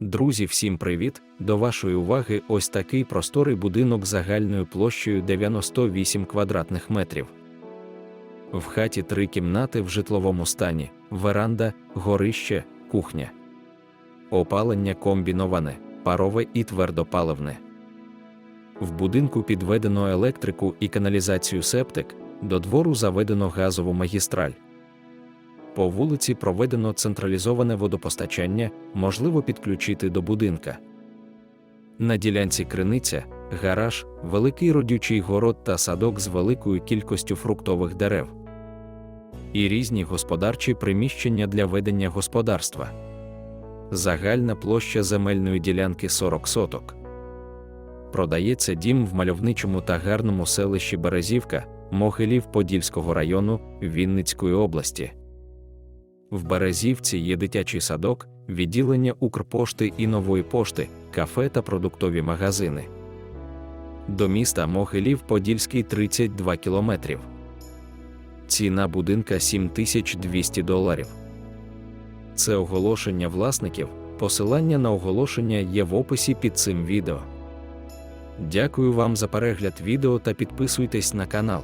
Друзі, всім привіт! До вашої уваги ось такий просторий будинок загальною площею 98 квадратних метрів. В хаті три кімнати в житловому стані, веранда, горище, кухня. Опалення комбіноване, парове і твердопаливне. В будинку підведено електрику і каналізацію септик, до двору заведено газову магістраль. По вулиці проведено централізоване водопостачання, можливо підключити до будинка. На ділянці криниця, гараж, великий родючий город та садок з великою кількістю фруктових дерев. І різні господарчі приміщення для ведення господарства. Загальна площа земельної ділянки 40 соток. Продається дім в мальовничому та гарному селищі Березівка, Могилів Подільського району Вінницької області. В Березівці є дитячий садок, відділення Укрпошти і нової пошти, кафе та продуктові магазини. До міста Могилів Подільський 32 кілометрів. Ціна будинка 7200 доларів. Це оголошення власників. Посилання на оголошення є в описі під цим відео. Дякую вам за перегляд відео та підписуйтесь на канал.